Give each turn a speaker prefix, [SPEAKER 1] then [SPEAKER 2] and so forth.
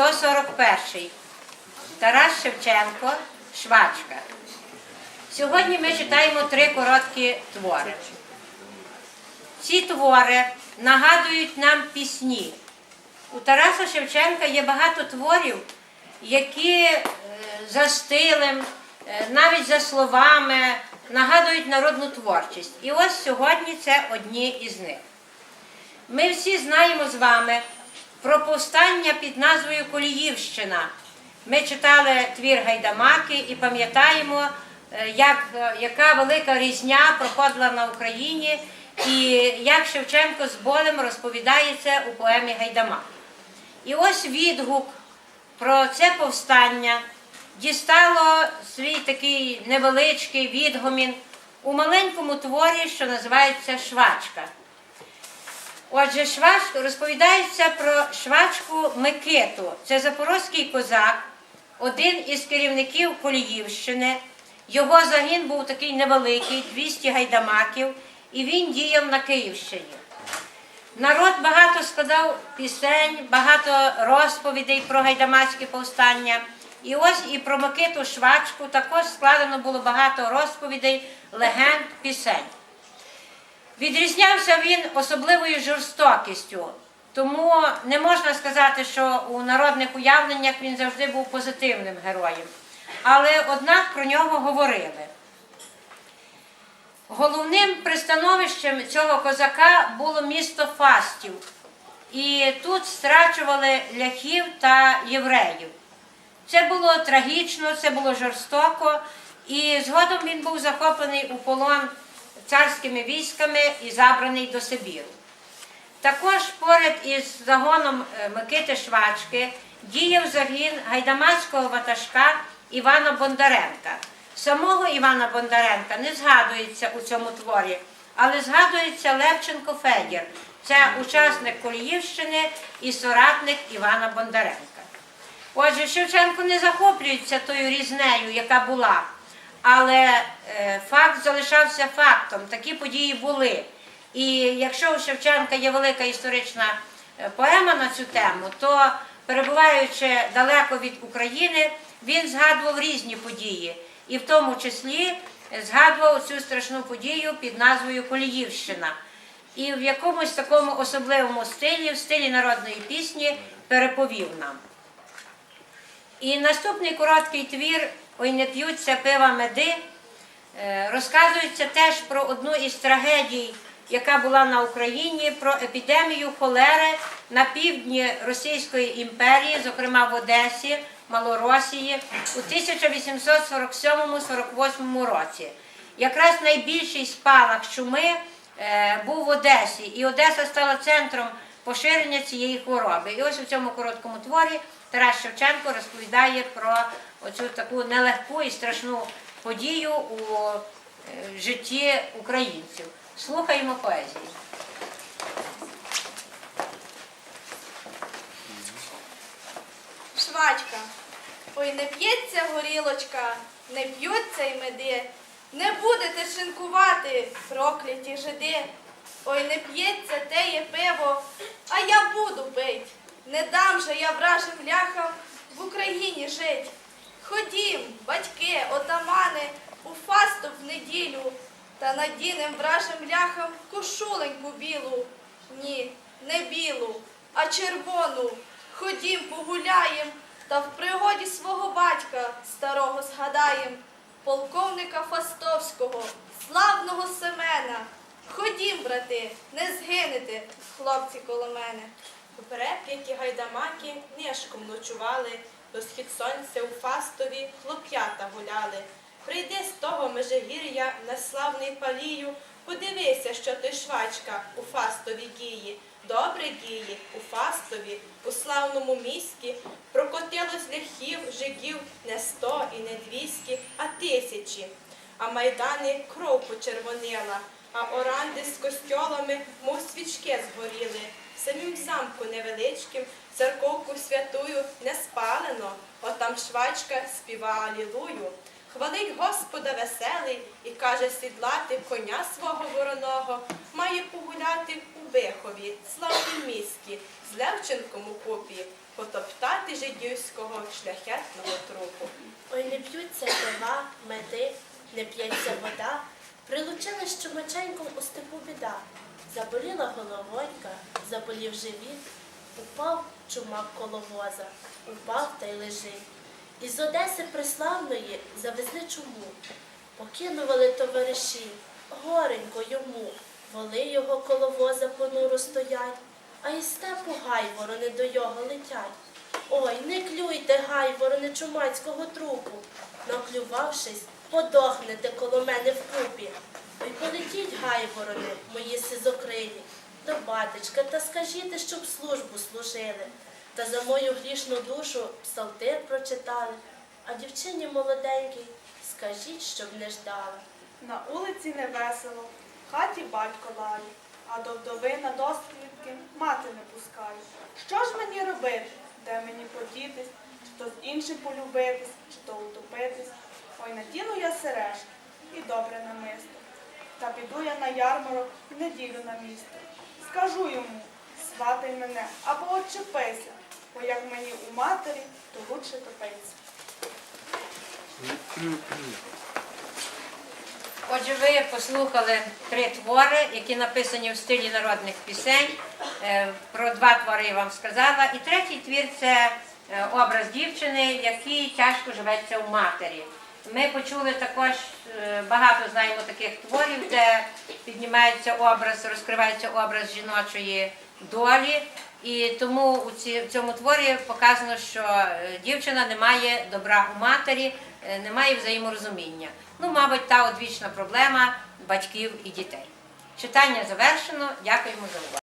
[SPEAKER 1] 141. Тарас Шевченко, Швачка. Сьогодні ми читаємо три короткі твори. Ці твори нагадують нам пісні. У Тараса Шевченка є багато творів, які е, за стилем, е, навіть за словами нагадують народну творчість. І ось сьогодні це одні із них. Ми всі знаємо з вами про повстання під назвою Коліївщина. Ми читали твір Гайдамаки і пам'ятаємо, е, як, е, яка велика різня проходила на Україні і як Шевченко з болем розповідає це у поемі Гайдамак. І ось відгук про це повстання дістало свій такий невеличкий відгомін у маленькому творі, що називається Швачка. Отже, швачка розповідається про швачку Микиту. Це запорозький козак, один із керівників Коліївщини. Його загін був такий невеликий, 200 гайдамаків, і він діяв на Київщині. Народ багато складав пісень, багато розповідей про гайдамацьке повстання. І ось і про Микиту Швачку також складено було багато розповідей, легенд, пісень. Відрізнявся він особливою жорстокістю, тому не можна сказати, що у народних уявленнях він завжди був позитивним героєм. Але однак про нього говорили. Головним пристановищем цього козака було місто Фастів. І тут страчували ляхів та євреїв. Це було трагічно, це було жорстоко, і згодом він був захоплений у полон царськими військами і забраний до Сибіру. Також поряд із загоном е, Микити Швачки діяв загін гайдамацького ватажка Івана Бондаренка. Самого Івана Бондаренка не згадується у цьому творі, але згадується Левченко Федір. Це учасник Коліївщини і соратник Івана Бондаренка. Отже, Шевченко не захоплюється тою різнею, яка була, але е, факт залишався фактом. Такі події були. І якщо у Шевченка є велика історична е, поема на цю тему, то перебуваючи далеко від України, він згадував різні події, і в тому числі е, згадував цю страшну подію під назвою Коліївщина. І в якомусь такому особливому стилі, в стилі народної пісні, переповів нам. І наступний короткий твір Ой не п'ються пива меди е, розказується теж про одну із трагедій, яка була на Україні, про епідемію холери на півдні Російської імперії, зокрема в Одесі, Малоросії, у 1847-48 році. Якраз найбільший спалах чуми е, був в Одесі, і Одеса стала центром поширення цієї хвороби. І ось у цьому короткому творі Тарас Шевченко розповідає про оцю таку нелегку і страшну подію у е, житті українців. Слухаємо поезію.
[SPEAKER 2] Швачка. Ой, не п'ється горілочка, не п'ються й меди. Не будете шинкувати, прокляті жиди. Ой, не п'ється теє пиво, а я буду пить. Не дам же я вражим ляхам в Україні жить. Ходім, батьки, отамани, у фасту в неділю, та надінем вражим ляхам кошуленьку білу. Ні, не білу, а червону. Ходім, погуляєм, та в пригоді свого батька старого згадаєм, полковника Фастовського, славного Семена. Ходім, брати, не згинете, хлопці коло мене.
[SPEAKER 3] Поперек, гайдамаки нишком ночували, до схід сонця у Фастові хлоп'ята гуляли. Прийди з того межигір'я на славний палію, подивися, що ти швачка у Фастові діє. Добре діє у Фастові, у славному місті, прокотилось ляхів, жидів не сто і не двісті, а тисячі. А майдани кров почервонила, а оранди з костьолами, мов свічки згоріли. В самім замку невеличким, церковку святую не спалено, отам швачка співа алілую. Хвалить Господа веселий і каже сідлати коня свого вороного, має погуляти у Бихові, славнім місті, з Левченком у купі, потоптати жидівського шляхетного трупу.
[SPEAKER 4] Ой, не п'ються пива, меди, не п'ється вода. Прилучили, що меченьком у степу біда. Заболіла головонька, заболів живіт, упав чумак коло воза, упав та й лежить. Із Одеси преславної завезли чуму. Покинували товариші, горенько йому, воли його коло воза понуро стоять, а із степу гайворони до його летять. Ой, не клюйте гайворони чумацького трупу. Наклювавшись, подохнете коло мене вкупі. Ой, полетіть гайворони, мої сизокрилі, до батечка та скажіть, щоб службу служили. Та за мою грішну душу псалтир прочитали. А дівчині молоденькій скажіть, щоб не ждала.
[SPEAKER 5] На вулиці не весело, в хаті батько лає, а до вдови на дослідки мати не пускає. Що ж мені робити? Де мені подітись, чи то з іншим полюбитись, чи то утопитись? Ой, надіну я сережки і добре намисто. Та піду я на ярмарок в неділю на місто. Скажу йому, сватай мене або отчепися, бо як мені у матері, то лучше топиться.
[SPEAKER 1] Отже, ви послухали три твори, які написані в стилі народних пісень. Е, Про два твори я вам сказала. І третій твір це е, образ дівчини, який тяжко живеться у матері. Ми почули також е, багато знаємо таких творів, де піднімається образ, розкривається образ жіночої долі. І тому у в цьому творі показано, що е, дівчина не має добра у матері, е, не має взаєморозуміння. Ну, мабуть, та одвічна проблема батьків і дітей. Читання завершено. Дякуємо за увагу.